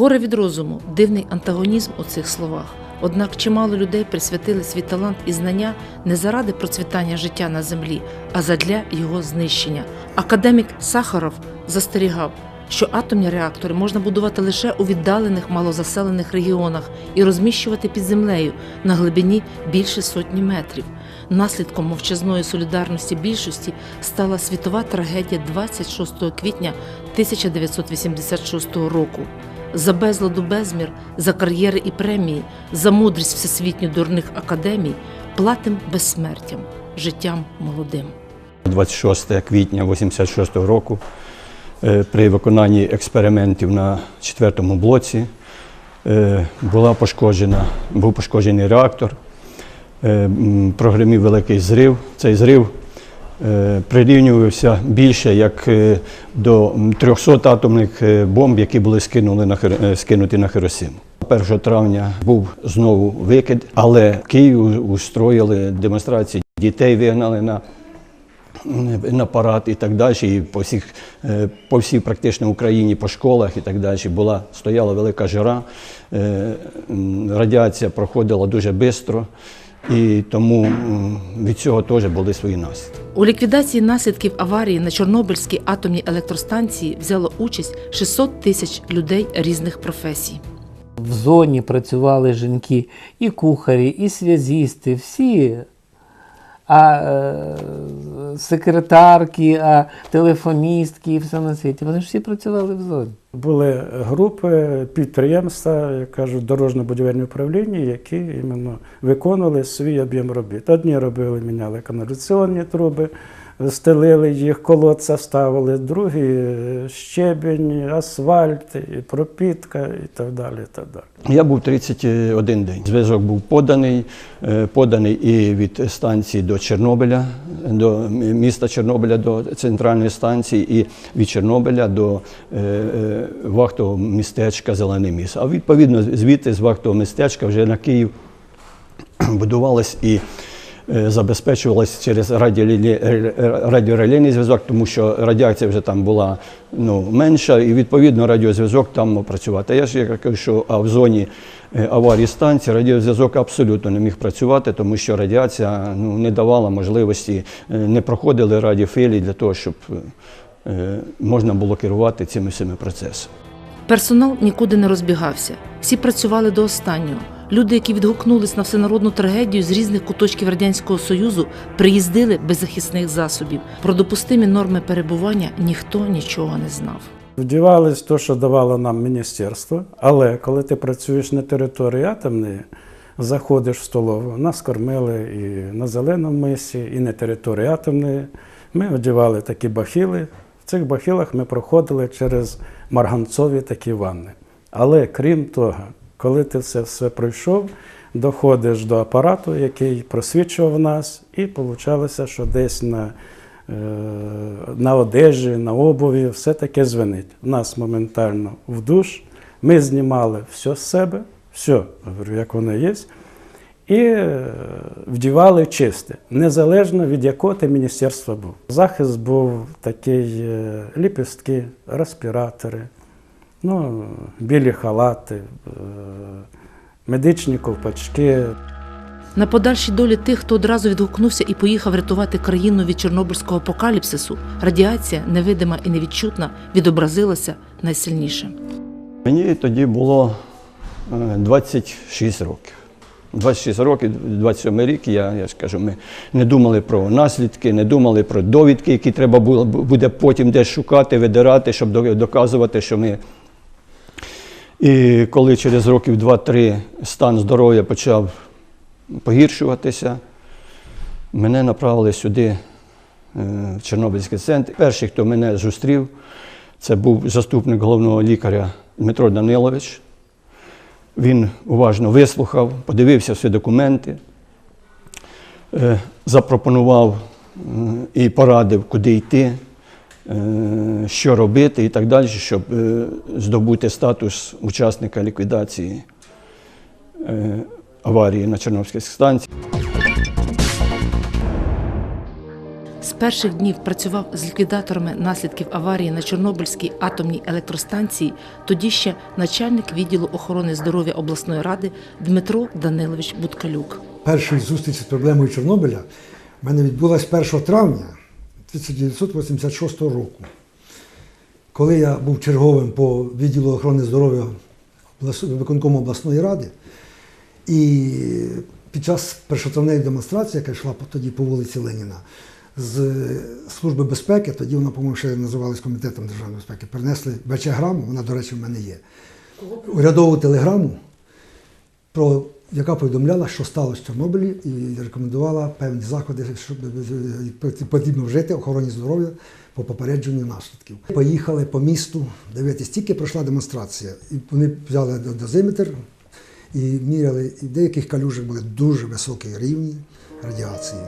Горе від розуму, дивний антагонізм у цих словах. Однак чимало людей присвятили свій талант і знання не заради процвітання життя на землі, а задля його знищення. Академік Сахаров застерігав, що атомні реактори можна будувати лише у віддалених малозаселених регіонах і розміщувати під землею на глибині більше сотні метрів. Наслідком мовчазної солідарності більшості стала світова трагедія 26 квітня 1986 року. За безладу безмір, за кар'єри і премії, за мудрість всесвітньо дурних академій платим безсмертям, життям молодим. 26 квітня 86 року при виконанні експериментів на четвертому блоці е, була пошкоджена, був пошкоджений реактор, е, прогремів великий зрив. Цей зрив е, прирівнювався більше як е, до 300 атомних е, бомб, які були е, скинуті на Хіросиму. 1 травня був знову викид, але в Києві устроїли демонстрації. Дітей вигнали на на парад і так далі, і по всіх, е, по всій практично Україні, по школах і так далі була, стояла велика жара, е, радіація проходила дуже швидко, і тому від цього теж були свої наслідки. У ліквідації наслідків аварії на Чорнобильській атомній електростанції взяло участь 600 тисяч людей різних професій. В зоні працювали жінки, і кухарі, і связісти, всі. А е, секретарки, а телефоністки і все на світі. Вони ж всі працювали в зоні. Були групи, підприємства, як кажуть, дорожньо-будівельне управління, які іменно виконували свій об'єм робіт. Одні робили, міняли каналізаційні труби, стелили їх, колодця ставили, другі е, щебень, асфальт, і пропітка і так далі. Так далі. Я був 31 день. Зв'язок був поданий, е, поданий і від станції до Чорнобиля, до міста Чорнобиля до центральної станції, і від Чорнобиля до е, вахтового містечка Зелений міст. А відповідно звідти з вахтового містечка вже на Київ будувалось і е, забезпечувалось через ре- радіорелейний зв'язок, тому що радіація вже там була ну, менша, і відповідно радіозв'язок там працювати. Я ж як кажу, що а в зоні е, аварії станції радіозв'язок абсолютно не міг працювати, тому що радіація ну, не давала можливості, е, не проходили радіофілії для того, щоб е, можна було керувати цими всіми процесами. Персонал нікуди не розбігався. Всі працювали до останнього. Люди, які відгукнулись на всенародну трагедію з різних куточків радянського союзу, приїздили без захисних засобів. Про допустимі норми перебування ніхто нічого не знав. Вдівались те, що давало нам міністерство, але коли ти працюєш на території атомної, заходиш в столову, нас кормили і на зеленому мисі, і на території атомної. Ми одягали такі бахіли. Цих бахілах ми проходили через марганцові такі ванни. Але крім того, коли ти це все пройшов, доходиш до апарату, який просвічував нас, і виходило, що десь на е, на одежі, на обуві, все таке звенить. Нас моментально в душ. Ми знімали все з себе, все, говорю, як воно є, і е, вдівали чисте, незалежно від якого ти міністерства був. Захист був такий е, ліпістки, респіратори, ну, білі халати, е, медичні ковпачки. На подальшій долі тих, хто одразу відгукнувся і поїхав рятувати країну від чорнобильського апокаліпсису, радіація, невидима і невідчутна, відобразилася найсильніше. Мені тоді було е, 26 років. 26 років, 27 рік, я, я ж ми не думали про наслідки, не думали про довідки, які треба було, буде потім десь шукати, видирати, щоб доказувати, що ми. І коли через років 2-3 стан здоров'я почав погіршуватися, мене направили сюди, е, в Чорнобильський центр. Перший, хто мене зустрів, це був заступник головного лікаря Дмитро Данилович. Він уважно вислухав, подивився всі документи, е, запропонував і порадив, куди йти. е, що робити і так далі, щоб е, здобути статус учасника ліквідації аварії на Чорнобильській станції. З перших днів працював з ліквідаторами наслідків аварії на Чорнобильській атомній електростанції, тоді ще начальник відділу охорони здоров'я обласної ради Дмитро Данилович Буткалюк. Перша зустріч з проблемою Чорнобиля в мене відбулася 1 травня 1986 року, коли я був черговим по відділу охорони здоров'я виконкому обласної ради. І під час першотравневої демонстрації, яка йшла тоді по вулиці Леніна, з Служби безпеки, тоді вона, по-моєму, ще називалась Комітетом державної безпеки, принесли ВЧ-граму, вона, до речі, в мене є. Урядову телеграму, про, яка повідомляла, що сталося в Чорнобилі, і рекомендувала певні заходи, що потрібно вжити охороні здоров'я по попередженню наслідків. Поїхали по місту дивитись, тільки пройшла демонстрація. І вони взяли дозиметр і міряли, і деяких калюжах були дуже високі рівні радіації.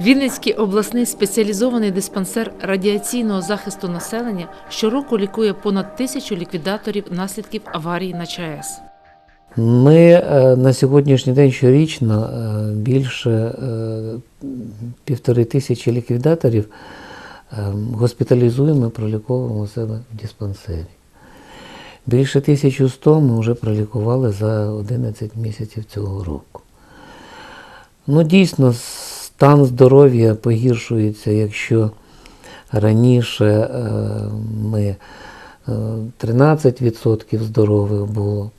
Вінницький обласний спеціалізований диспансер радіаційного захисту населення щороку лікує понад тисячу ліквідаторів наслідків аварії на ЧАЕС. Ми е, на сьогоднішній день щорічно е, більше е, півтори тисячі ліквідаторів госпіталізуємо і проліковуємо у себе в диспансері. Більше 1100 ми вже пролікували за 11 місяців цього року. Ну, дійсно, стан здоров'я погіршується, якщо раніше е, ми е, 13% здорових було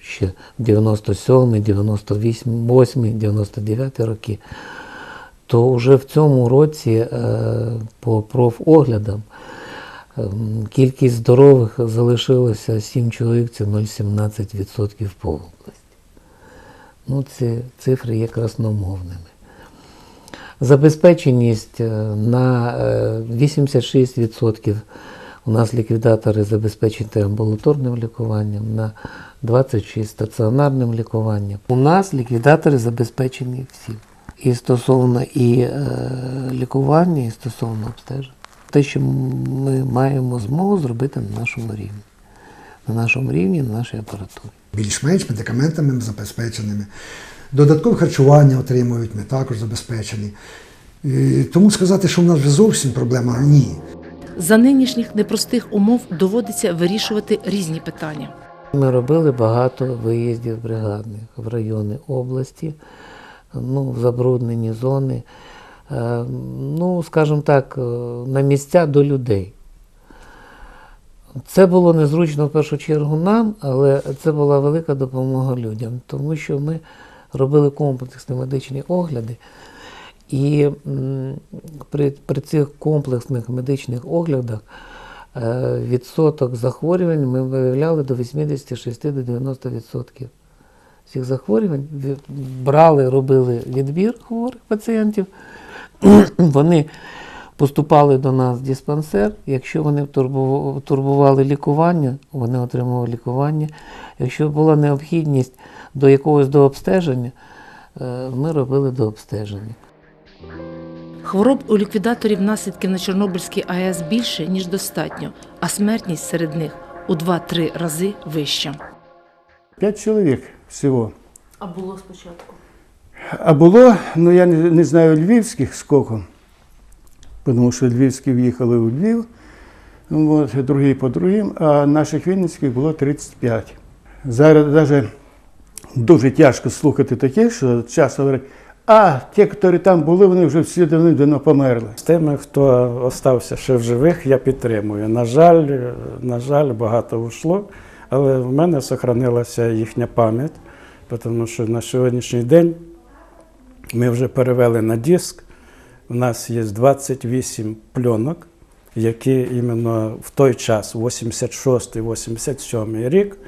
ще 97, 98, 99 роки, то вже в цьому році е, по профоглядам кількість здорових залишилося 7 чоловік, це 0,17% по області. Ну, ці цифри є красномовними. Забезпеченість е, на е, 86% у нас ліквідатори забезпечені амбулаторним лікуванням, на 26 стаціонарним лікуванням. У нас ліквідатори забезпечені всі. І стосовно і е, лікування, і стосовно обстежень. Те, що ми маємо змогу зробити на нашому рівні. На нашому рівні, на нашій апаратурі. Більш-менш медикаментами забезпеченими. Додаткове харчування отримують, ми також забезпечені. І тому сказати, що в нас вже зовсім проблема ні. За нинішніх непростих умов доводиться вирішувати різні питання. Ми робили багато виїздів бригадних в райони області, ну, в забруднені зони, е, ну, скажімо так, е, на місця до людей. Це було незручно в першу чергу нам, але це була велика допомога людям, тому що ми робили комплексні медичні огляди. І при, при цих комплексних медичних оглядах е, відсоток захворювань ми виявляли до 86 до 90% всіх захворювань. Брали, робили відбір хворих пацієнтів. Вони поступали до нас в диспансер. Якщо вони турбували лікування, вони отримували лікування. Якщо була необхідність до якогось дообстеження, е, ми робили дообстеження. Хвороб у ліквідаторів наслідків на Чорнобильській АЕС більше, ніж достатньо, а смертність серед них у 2-3 рази вища. П'ять чоловік всього. А було спочатку? А було, ну я не, не знаю львівських скільки, тому що львівські в'їхали у Львів, от, другі по другим, а наших вінницьких було 35. Зараз навіть дуже тяжко слухати таке, що часто говорять, а ті, які там були, вони вже всі давно померли. З тими, хто остався ще в живих, я підтримую. На жаль, на жаль, багато ушло, але в мене сохранилася їхня пам'ять, тому що на сьогоднішній день ми вже перевели на диск. У нас є 28 пленок, які іменно в той час, 86-87 рік,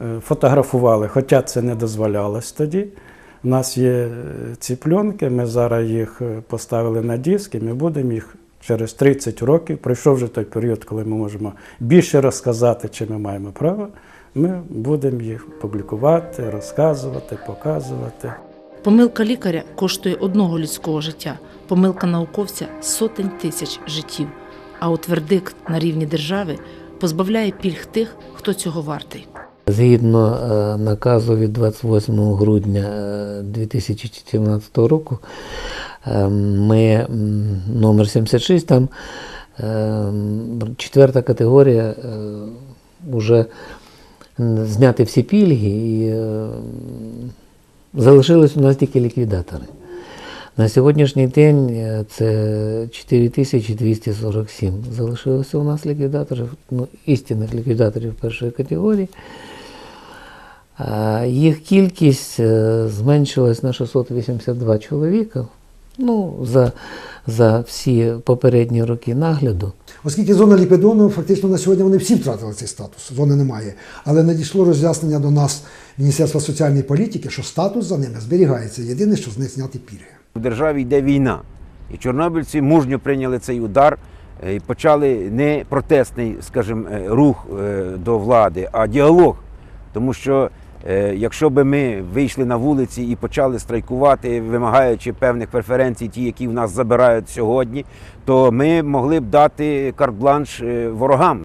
е, фотографували, хоча це не дозволялось тоді. У нас є е, ці пленки, ми зараз їх е, поставили на диск, і ми будемо їх через 30 років, пройшов вже той період, коли ми можемо більше розказати, чи ми маємо право, ми будемо їх публікувати, розказувати, показувати. Помилка лікаря коштує одного людського життя, помилка науковця сотень тисяч життів. А от вердикт на рівні держави позбавляє пільг тих, хто цього вартий. Згідно е, наказу від 28 грудня е, 2014 року, е, ми номер 76, там е, четверта категорія, е, вже зняти всі пільги і е, залишились у нас тільки ліквідатори. На сьогоднішній день е, це 4247 залишилося у нас ліквідаторів, ну, істинних ліквідаторів першої категорії. Їх кількість е, зменшилась на 682 чоловіка. Ну, за, за всі попередні роки нагляду. Оскільки зона ліквідована, фактично на сьогодні вони всі втратили цей статус, зони немає. Але надійшло роз'яснення до нас Міністерства соціальної політики, що статус за ними зберігається. Єдине, що з них зняти пільги. В державі йде війна. І чорнобильці мужньо прийняли цей удар е, і почали не протестний, скажімо, е, рух е, до влади, а діалог. Тому що якщо би ми вийшли на вулиці і почали страйкувати, вимагаючи певних преференцій, ті, які в нас забирають сьогодні, то ми могли б дати карт-бланш е, ворогам.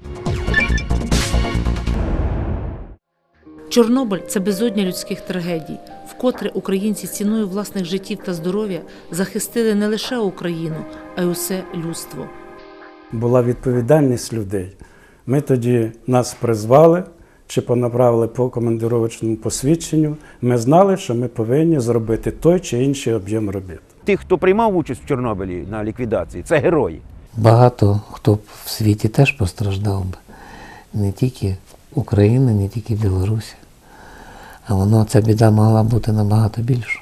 Чорнобиль це безодня людських трагедій, вкотре українці ціною власних життів та здоров'я захистили не лише Україну, а й усе людство. Була відповідальність людей. Ми тоді нас призвали чи понаправили по командировочному посвідченню. Ми знали, що ми повинні зробити той чи інший об'єм робіт. Тих, хто приймав участь в Чорнобилі на ліквідації, це герої. Багато хто б в світі теж постраждав би. Не тільки Україна, не тільки Білорусі. А воно ця біда могла бути набагато більша.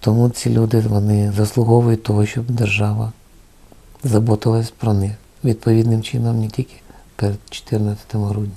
Тому ці люди вони заслуговують того, щоб держава заботилась про них відповідним чином не тільки 14 грудня.